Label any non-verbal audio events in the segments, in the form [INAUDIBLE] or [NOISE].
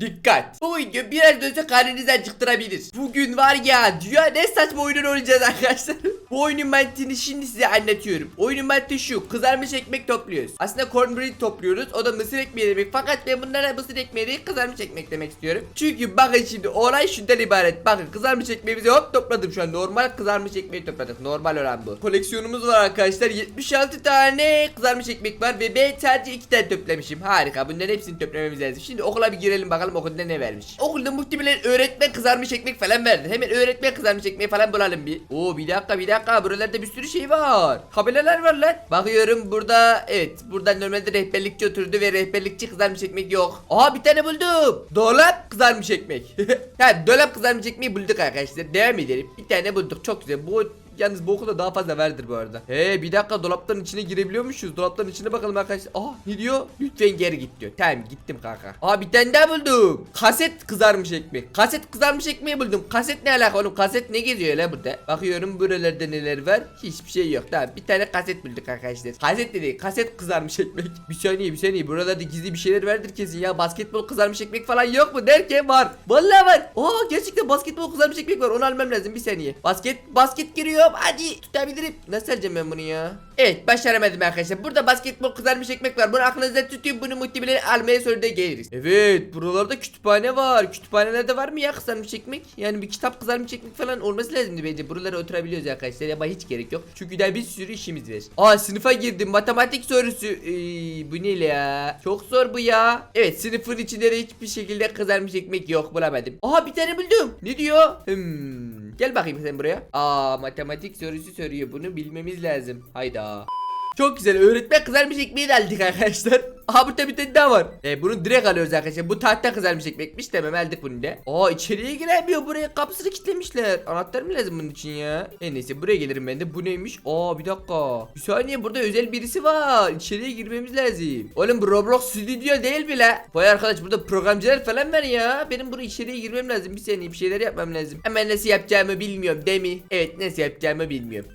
Dikkat! Bu video biraz olsa karnınızı acıktırabilir. Bugün var ya dünya ne saçma oyunun oynayacağız arkadaşlar. Bu oyunun mantığını şimdi size anlatıyorum. Oyunun mantığı şu. Kızarmış ekmek topluyoruz. Aslında cornbread topluyoruz. O da mısır ekmeği demek. Fakat ben bunlara mısır ekmeği değil kızarmış ekmek demek istiyorum. Çünkü bakın şimdi olay şundan ibaret. Bakın kızarmış ekmeğimizi hop topladım şu an. Normal kızarmış ekmeği topladık. Normal olan bu. Koleksiyonumuz var arkadaşlar. 76 tane kızarmış ekmek var ve ben sadece 2 tane toplamışım. Harika. Bunların hepsini toplamamız lazım. Şimdi okula bir girelim bakalım okulda ne vermiş. Okulda muhtemelen öğretmen kızarmış ekmek falan verdi. Hemen öğretmen kızarmış ekmeği falan bulalım bir. Oo bir dakika bir dakika. Buralarda bir sürü şey var. Tabelalar var lan. Bakıyorum burada evet burada normalde rehberlikçi oturdu ve rehberlikçi kızarmış ekmek yok. Aha bir tane buldum. Dolap kızarmış ekmek. [LAUGHS] ha dolap kızarmış ekmeği bulduk arkadaşlar. Devam edelim. Bir tane bulduk. Çok güzel. Bu Yalnız bu okulda daha fazla vardır bu arada. He bir dakika dolapların içine girebiliyormuşuz. Dolapların içine bakalım arkadaşlar. Aa ne diyor? Lütfen geri git diyor. Tamam gittim kanka. Aa bir tane daha buldum. Kaset kızarmış ekmek. Kaset kızarmış ekmeği buldum. Kaset ne alaka oğlum? Kaset ne geziyor la burada? Bakıyorum buralarda neler var. Hiçbir şey yok. Tamam bir tane kaset bulduk arkadaşlar. Kaset dedi. Kaset kızarmış ekmek. [LAUGHS] Bir saniye bir saniye. Buralarda gizli bir şeyler vardır kesin ya. Basketbol kızarmış ekmek falan yok mu derken var. Vallahi var. Aa gerçekten basketbol kızarmış ekmek var. Onu almam lazım bir saniye. Basket basket giriyorum. Hadi tutabilirim. Nasıl alacağım ben bunu ya? Evet başaramadım arkadaşlar. Burada basketbol kızarmış ekmek var. Bunu aklınızda tutun. Bunu muhtemelen almaya sonra da geliriz. Evet buralarda kütüphane var. Kütüphanelerde var mı ya kızarmış ekmek? Yani bir kitap kızarmış ekmek falan olması lazımdı bence. Buralara oturabiliyoruz arkadaşlar ama hiç gerek yok. Çünkü daha bir sürü işimiz var. Aa sınıfa girdim. Matematik sorusu. Ee, bu ne ya? Çok zor bu ya. Evet sınıfın içinde de hiçbir şekilde kızarmış ekmek yok. Bulamadım. Aha bir tane buldum. Ne diyor? Hmm. Gel bakayım sen buraya. Aa matematik sorusu soruyor. Bunu bilmemiz lazım. Hayda. Çok güzel. Öğretmen kızarmış ekmeği de aldık arkadaşlar. Aha burada bir tane daha var. E, bunu direkt alıyoruz arkadaşlar. Bu tahta kızarmış ekmekmiş. Tamam aldık bunu da. Aa içeriye giremiyor. Buraya kapısını kilitlemişler. Anahtar mı lazım bunun için ya? En neyse buraya gelirim ben de. Bu neymiş? Aa bir dakika. Bir saniye burada özel birisi var. İçeriye girmemiz lazım. Oğlum bu Roblox stüdyo değil bile. Vay arkadaş burada programcılar falan var ya. Benim bunu içeriye girmem lazım. Bir saniye bir şeyler yapmam lazım. Hemen nasıl yapacağımı bilmiyorum değil mi? Evet nasıl yapacağımı bilmiyorum.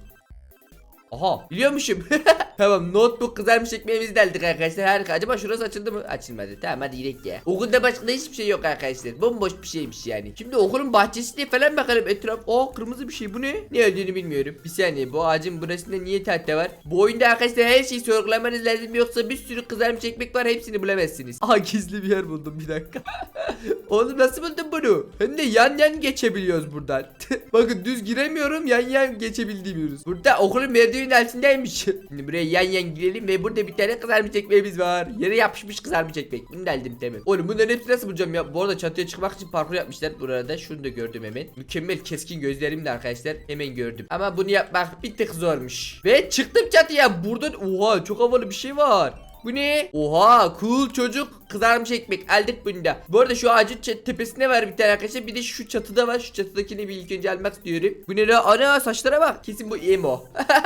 Aha biliyormuşum. [LAUGHS] tamam notebook kızarmış ekmeğimizi de arkadaşlar harika. Acaba şurası açıldı mı? Açılmadı. Tamam hadi gidelim ya. Okulda başka hiçbir şey yok arkadaşlar. Bomboş bir şeymiş yani. Şimdi okulun bahçesine falan bakalım etraf. Aa kırmızı bir şey bu ne? Ne olduğunu bilmiyorum. Bir saniye bu ağacın burasında niye tahta var? Bu oyunda arkadaşlar her şeyi sorgulamanız lazım yoksa bir sürü kızarmış ekmek var hepsini bulamazsınız. Aha gizli bir yer buldum bir dakika. [LAUGHS] Oğlum nasıl buldun bunu? Hem de yan yan geçebiliyoruz buradan. [LAUGHS] Bakın düz giremiyorum yan yan geçebildiğimiyoruz. Burada okulun merdivenin altındaymış. [LAUGHS] Şimdi buraya yan yan girelim ve burada bir tane kızarmış ekmeğimiz var. Yere yapışmış kızarmış ekmek. Bunu da aldım tamam. Oğlum bunların hepsini nasıl bulacağım ya? Bu arada çatıya çıkmak için parkur yapmışlar burada. Şunu da gördüm hemen. Mükemmel keskin gözlerimle arkadaşlar. Hemen gördüm. Ama bunu yapmak bir tık zormuş. Ve çıktım çatıya. Buradan oha çok havalı bir şey var. Bu ne? Oha cool çocuk kızarmış ekmek aldık bunu da. Bu arada şu ağacın tepesinde var bir tane arkadaşlar. Bir de şu çatıda var. Şu çatıdakini bir ilk önce almak istiyorum. Bu ne la? Ana saçlara bak. Kesin bu emo.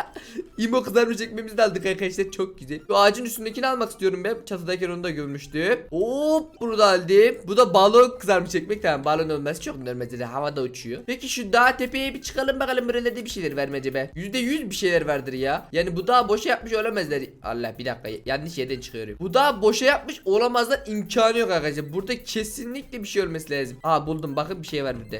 [LAUGHS] emo kızarmış ekmeğimizi de aldık arkadaşlar. Çok güzel. Şu ağacın üstündekini almak istiyorum ben. Çatıdaki onu da görmüştüm. Hop bunu da aldım. Bu da balon kızarmış ekmek. Tamam balon olmaz. Çok normalde havada uçuyor. Peki şu dağ tepeye bir çıkalım bakalım buralarda bir şeyler var mı acaba? %100 bir şeyler vardır ya. Yani bu dağ boşa yapmış olamazlar. Allah bir dakika yanlış yerden çıkıyorum. Bu dağ boşa yapmış olamazlar imkanı yok arkadaşlar. Burada kesinlikle bir şey olması lazım. Aa buldum bakın bir şey var burada.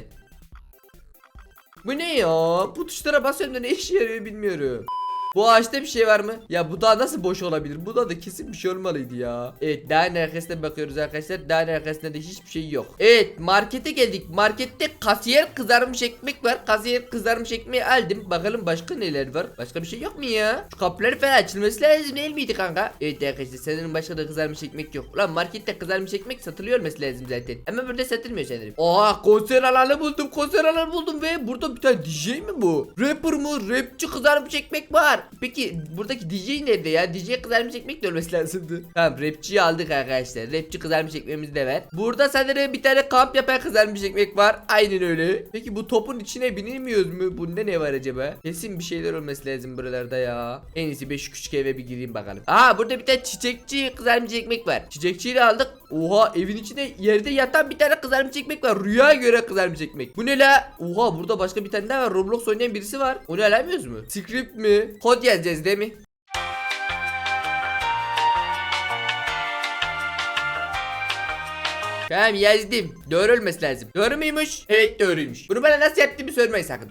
Bu ne ya? Bu tuşlara basıyorum da ne işe yarıyor bilmiyorum. Bu ağaçta bir şey var mı? Ya bu dağ nasıl boş olabilir? Bu da da kesin bir şey olmalıydı ya. Evet dağın arkasına bakıyoruz arkadaşlar. Dağın arkasında da hiçbir şey yok. Evet markete geldik. Markette kasiyer kızarmış ekmek var. Kasiyer kızarmış ekmeği aldım. Bakalım başka neler var? Başka bir şey yok mu ya? Şu kapılar falan açılması lazım değil miydi kanka? Evet arkadaşlar sanırım başka da kızarmış ekmek yok. Ulan markette kızarmış ekmek satılıyor olması lazım zaten. Ama burada satılmıyor sanırım. Oha konser alanı buldum. Konser alanı buldum ve burada bir tane DJ mi bu? Rapper mı? Rapçi kızarmış ekmek var. Peki buradaki DJ nerede ya? DJ kızarmış ekmek de olması lazımdı. Tamam rapçiyi aldık arkadaşlar. Rapçi kızarmış ekmeğimizi de ver. Burada sanırım bir tane kamp yapan kızarmış ekmek var. Aynen öyle. Peki bu topun içine binemiyoruz mu? Bunda ne var acaba? Kesin bir şeyler olması lazım buralarda ya. En iyisi ben şu küçük eve bir gireyim bakalım. Aa burada bir tane çiçekçi kızarmış ekmek var. Çiçekçiyi de aldık. Oha evin içinde yerde yatan bir tane kızarmış ekmek var. Rüya göre kızarmış ekmek. Bu ne la? Oha burada başka bir tane daha var. Roblox oynayan birisi var. Onu alamıyoruz mu? Script mi? Kod yazacağız değil mi? Tamam yazdım. Doğru olması lazım. Doğru muymuş? Evet doğruymuş. Bunu bana nasıl yaptığımı sormayın sakın.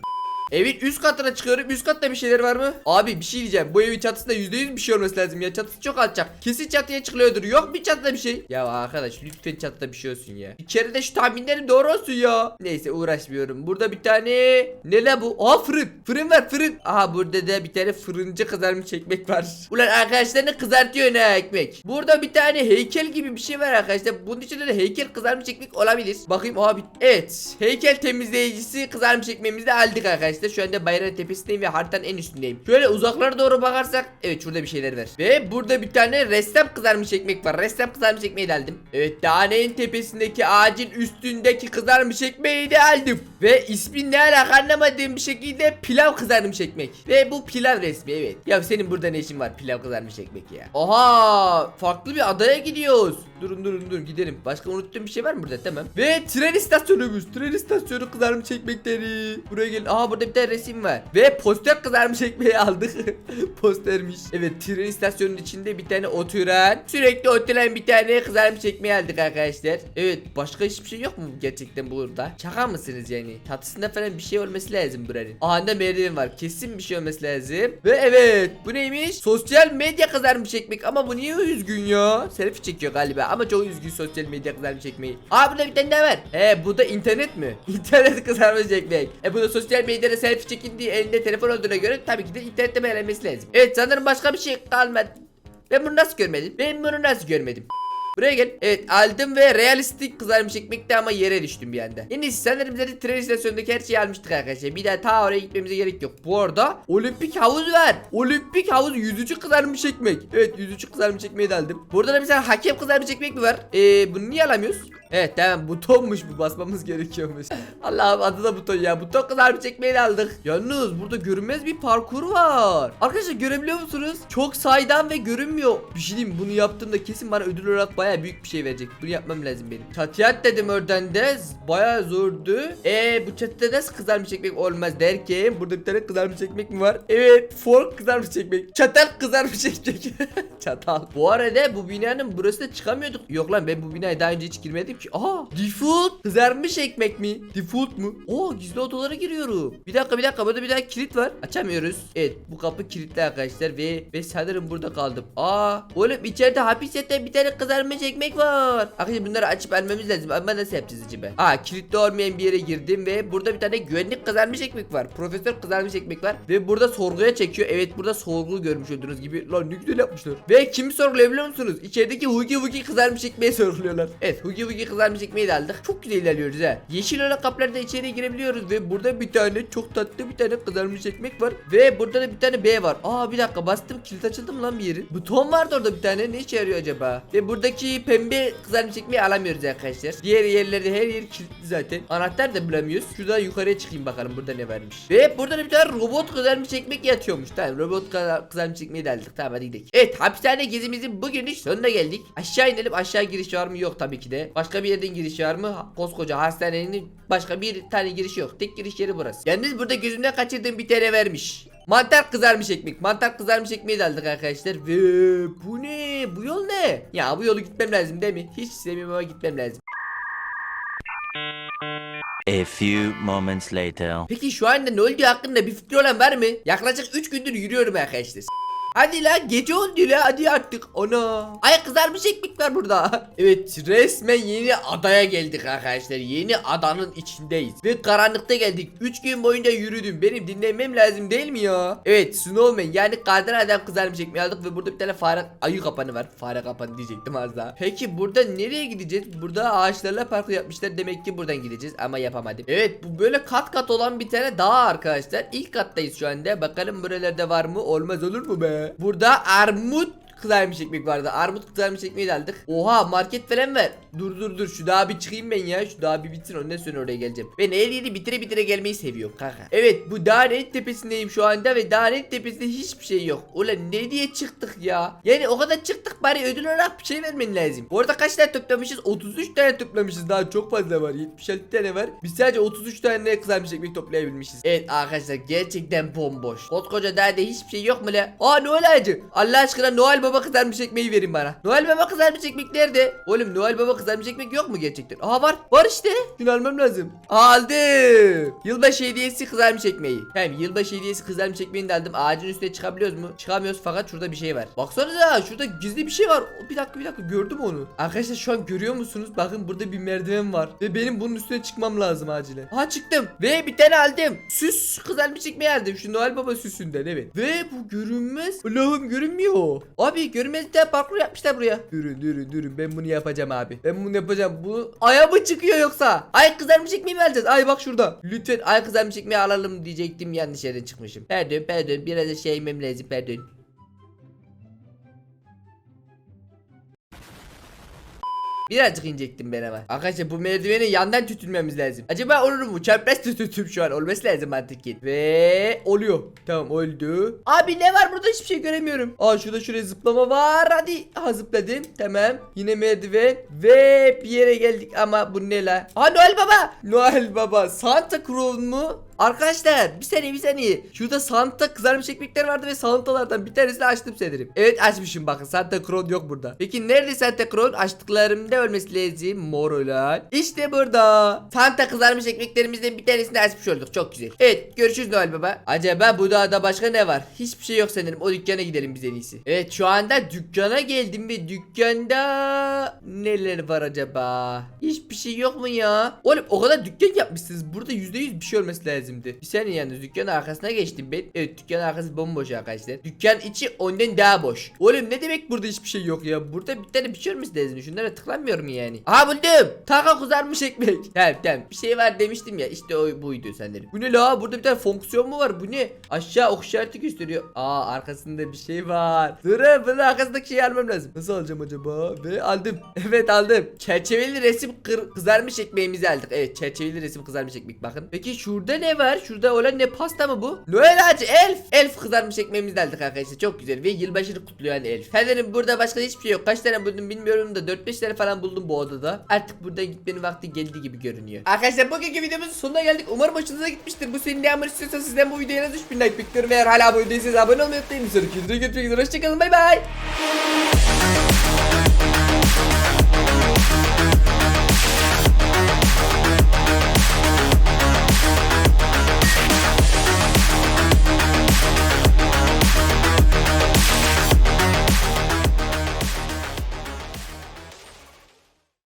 Evin üst katına çıkıyorum. Üst katta bir şeyler var mı? Abi bir şey diyeceğim. Bu evin çatısında %100 bir şey olması lazım ya. Çatısı çok alçak. Kesin çatıya çıkılıyordur. Yok bir çatıda bir şey. Ya arkadaş lütfen çatıda bir şey olsun ya. Bir kere de şu tahminlerim doğru olsun ya. Neyse uğraşmıyorum. Burada bir tane ne la bu? Aa fırın. Fırın var fırın. Aha burada da bir tane fırıncı kızarmış ekmek var. [LAUGHS] Ulan arkadaşlarını kızartıyor ne ekmek. Burada bir tane heykel gibi bir şey var arkadaşlar. Bunun içinde de heykel kızarmış ekmek olabilir. Bakayım abi. Evet. Heykel temizleyicisi kızarmış ekmeğimizi de aldık arkadaşlar. Şu anda bayrağın tepesindeyim ve haritanın en üstündeyim. Şöyle uzaklara doğru bakarsak. Evet şurada bir şeyler var. Ve burada bir tane ressam kızarmış ekmek var. Ressam kızarmış ekmeği de aldım. Evet dağın tepesindeki ağacın üstündeki kızarmış ekmeği de aldım. Ve ismi ne alaka anlamadığım bir şekilde pilav kızarmış ekmek. Ve bu pilav resmi evet. Ya senin burada ne işin var pilav kızarmış ekmek ya. Oha farklı bir adaya gidiyoruz. Durun durun durun gidelim. Başka unuttuğum bir şey var mı burada tamam. Ve tren istasyonumuz. Tren istasyonu kızarmış ekmekleri. Buraya gelin. Aha burada bir tane resim var. Ve poster kızarmış ekmeği aldık. [LAUGHS] Postermiş. Evet tren istasyonunun içinde bir tane oturan. Sürekli oturan bir tane kızarmış ekmeği aldık arkadaşlar. Evet başka hiçbir şey yok mu gerçekten burada? Şaka mısınız yani? Çatısında falan bir şey olması lazım buranın. Aha da merdiven var. Kesin bir şey olması lazım. Ve evet bu neymiş? Sosyal medya kızarmış ekmek ama bu niye üzgün ya? Selfie çekiyor galiba ama çok üzgün sosyal medya kızarmış ekmeği. Aa burada bir tane daha var. He bu da internet mi? [LAUGHS] İnternet kızarmış ekmek. E bu da sosyal medyada selfie çekindiği elinde telefon olduğuna göre tabii ki de internette beğenmesi lazım. Evet sanırım başka bir şey kalmadı. Ben bunu nasıl görmedim? Ben bunu nasıl görmedim? Buraya gel. Evet aldım ve realistik kızarmış ekmekte ama yere düştüm bir anda. En iyisi sanırım zaten tren istasyonundaki her şeyi almıştık arkadaşlar. Bir daha ta oraya gitmemize gerek yok. Bu arada olimpik havuz var. Olimpik havuz yüzücü kızarmış ekmek. Evet yüzücü kızarmış ekmeği de aldım. Burada da mesela hakem kızarmış ekmek mi var? Eee bunu niye alamıyoruz? Evet tamam butonmuş bu basmamız [LAUGHS] gerekiyormuş. Allah'ım adı da buton ya. Buton kızarmış ekmeği de aldık. Yalnız burada görünmez bir parkur var. Arkadaşlar görebiliyor musunuz? Çok saydam ve görünmüyor. Bir şey diyeyim bunu yaptığımda kesin bana ödül olarak baya büyük bir şey verecek. Bunu yapmam lazım benim. Çatıya dedim oradan de baya zordu. E bu çatıda nasıl kızarmış ekmek olmaz derken burada bir tane kızarmış ekmek mi var? Evet fork kızarmış ekmek. Çatal kızarmış [LAUGHS] ekmek. Çatal. Bu arada bu binanın burası da çıkamıyorduk. Yok lan ben bu binaya daha önce hiç girmedim ki. Aha default kızarmış ekmek mi? Default mu? Oo gizli odalara giriyorum. Bir dakika bir dakika burada bir daha kilit var. Açamıyoruz. Evet bu kapı kilitli arkadaşlar ve ve sanırım burada kaldım. Aa oğlum içeride hapis yatan bir tane kızarmış ekmek var. Arkadaşlar bunları açıp almamız lazım ama nasıl yapacağız acaba? Aa kilitli olmayan bir yere girdim ve burada bir tane güvenlik kızarmış ekmek var. Profesör kızarmış ekmek var ve burada sorguya çekiyor. Evet burada sorgu görmüş olduğunuz gibi. Lan ne güzel yapmışlar. Ve kimi sorguluyor biliyor musunuz? İçerideki Hugi Hugi kızarmış ekmeği [LAUGHS] sorguluyorlar. Evet Hugi Hugi kızarmış ekmeği de aldık. Çok güzel ilerliyoruz ha. Yeşil olan kaplarda içeriye girebiliyoruz ve burada bir tane çok tatlı bir tane kızarmış ekmek var. Ve burada da bir tane B var. Aa bir dakika bastım kilit açıldı mı lan bir yeri? Buton vardı orada bir tane ne işe yarıyor acaba? Ve buradaki pembe kızarmış ekmeği alamıyoruz arkadaşlar. Diğer yerlerde her yer kilitli zaten. Anahtar da bulamıyoruz. Şuradan yukarıya çıkayım bakalım burada ne varmış. Ve burada da bir tane robot kızarmış ekmek yatıyormuş. Tamam robot kızar- kızarmış ekmeği de aldık. Tamam hadi gidelim. Evet hapishane gezimizin bugünün sonuna geldik. Aşağı inelim. Aşağı giriş var mı? Yok tabii ki de. Başka bir yerden giriş var mı? Koskoca hastanenin başka bir tane girişi yok. Tek giriş yeri burası. Yalnız burada gözümden kaçırdığım bir tane vermiş. Mantar kızarmış ekmek. Mantar kızarmış ekmeği de aldık arkadaşlar. Ve bu ne? Bu yol ne? Ya bu yolu gitmem lazım değil mi? Hiç sevmiyorum ama gitmem lazım. A few moments later. Peki şu anda ne olduğu hakkında bir fikri olan var mı? Yaklaşık 3 gündür yürüyorum arkadaşlar. Hadi la gece oldu la hadi artık ana. Ay kızarmış ekmek var burada. [LAUGHS] evet resmen yeni adaya geldik arkadaşlar. Yeni adanın içindeyiz. Ve karanlıkta geldik. 3 gün boyunca yürüdüm. Benim dinlenmem lazım değil mi ya? Evet Snowman yani kardan adam kızarmış ekmeği aldık ve burada bir tane fare ayı kapanı var. Fare kapanı diyecektim az daha. Peki burada nereye gideceğiz? Burada ağaçlarla parkur yapmışlar. Demek ki buradan gideceğiz ama yapamadım. Evet bu böyle kat kat olan bir tane dağ arkadaşlar. İlk kattayız şu anda. Bakalım buralarda var mı? Olmaz olur mu be? Burada armut kızarmış ekmek vardı. Armut kızarmış ekmeği de aldık. Oha market falan ver. Dur dur dur şu daha bir çıkayım ben ya. Şu daha bir bitsin ondan sonra oraya geleceğim. Ben her yeri bitire bitire gelmeyi seviyorum kanka. Evet bu dağın tepesindeyim şu anda ve dağın tepesinde hiçbir şey yok. Ulan ne diye çıktık ya? Yani o kadar çıktık bari ödül olarak bir şey vermen lazım. Bu arada kaç tane toplamışız? 33 tane toplamışız. Daha çok fazla var. 76 tane var. Biz sadece 33 tane kızarmış ekmek toplayabilmişiz. Evet arkadaşlar gerçekten bomboş. Koskoca dağda hiçbir şey yok mu la? Aa Noel ağacı. Allah aşkına Noel Baba Baba kızarmış ekmeği verin bana. Noel Baba kızarmış ekmek nerede? Oğlum Noel Baba kızarmış ekmek yok mu gerçekten? Aa var. Var işte. Şunu almam lazım. Aldım. Yılbaşı hediyesi kızarmış ekmeği. Hem yılbaşı hediyesi kızarmış ekmeğini de aldım. Ağacın üstüne çıkabiliyoruz mu? Çıkamıyoruz fakat şurada bir şey var. Baksanıza şurada gizli bir şey var. Bir dakika bir dakika gördüm onu. Arkadaşlar şu an görüyor musunuz? Bakın burada bir merdiven var. Ve benim bunun üstüne çıkmam lazım acilen. Aha çıktım. Ve bir tane aldım. Süs kızarmış ekmeği aldım. Şu Noel Baba süsünden evet. Ve bu görünmez. Allah'ım görünmüyor. Abi görünmezden parkur yapmışlar buraya. Durun durun durun ben bunu yapacağım abi. Ben bunu yapacağım. Bu aya mı çıkıyor yoksa? Ay kızarmış ekmeği mi alacağız? Ay bak şurada. Lütfen ay kızarmış ekmeği alalım diyecektim yanlış yerden çıkmışım. Pardon pardon biraz da şey yemem lazım pardon. Birazcık inecektim ben ama. Arkadaşlar bu merdiveni yandan tütülmemiz lazım. Acaba olur mu? Çarpmaz tütütüm şu an. Olması lazım mantıken. Ve oluyor. Tamam oldu. Abi ne var burada hiçbir şey göremiyorum. Aa şurada şuraya zıplama var. Hadi. Aha zıpladım. Tamam. Yine merdiven. Ve bir yere geldik ama bu ne la? Aa Noel Baba. Noel Baba. Santa Claus mu? Arkadaşlar bir saniye bir saniye. Şurada Santa kızarmış ekmekler vardı ve Santa'lardan bir tanesini açtım sanırım. Evet açmışım bakın Santa Claus yok burada. Peki nerede Santa Claus? Açtıklarımda ölmesi lazım. Mor olan. İşte burada. Santa kızarmış ekmeklerimizden bir tanesini açmış olduk. Çok güzel. Evet görüşürüz Noel Baba. Acaba bu dağda başka ne var? Hiçbir şey yok sanırım. O dükkana gidelim biz en iyisi. Evet şu anda dükkana geldim ve dükkanda neler var acaba? Hiçbir şey yok mu ya? Oğlum o kadar dükkan yapmışsınız. Burada %100 bir şey olması lazımdı. Bir saniye yalnız dükkanın arkasına geçtim ben. Evet dükkanın arkası bomboş arkadaşlar. Dükkan içi ondan daha boş. Oğlum ne demek burada hiçbir şey yok ya? Burada bir tane bir şey lazım. Şunlara tıklanmıyorum yani. Aha buldum. Taka kızarmış ekmek. [LAUGHS] Tamam tamam. Bir şey var demiştim ya. İşte o buydu sanırım. Bu ne la? Burada bir tane fonksiyon mu var? Bu ne? Aşağı ok işareti gösteriyor. Aa arkasında bir şey var. Durun bunun arkasındaki şeyi almam lazım. Nasıl alacağım acaba? Ve aldım. [LAUGHS] Evet aldım. Çerçeveli resim kızarmış ekmeğimizi aldık. Evet çerçeveli resim kızarmış ekmek bakın. Peki şurada ne var? Şurada olan ne pasta mı bu? Noel ağacı elf. Elf kızarmış ekmeğimizi aldık arkadaşlar. Çok güzel ve yılbaşını kutluyor yani elf. Sanırım burada başka hiçbir şey yok. Kaç tane buldum bilmiyorum da 4-5 tane falan buldum bu odada. Artık buradan gitmenin vakti geldi gibi görünüyor. Arkadaşlar bugünkü videomuzun sonuna geldik. Umarım hoşunuza gitmiştir. Bu senin yapmak istiyorsa sizden bu videoya en az 3000 like bekliyorum. Eğer hala abone değilseniz abone olmayı unutmayın. Bir sonraki videoda görüşmek üzere. Hoşçakalın. Bay bay.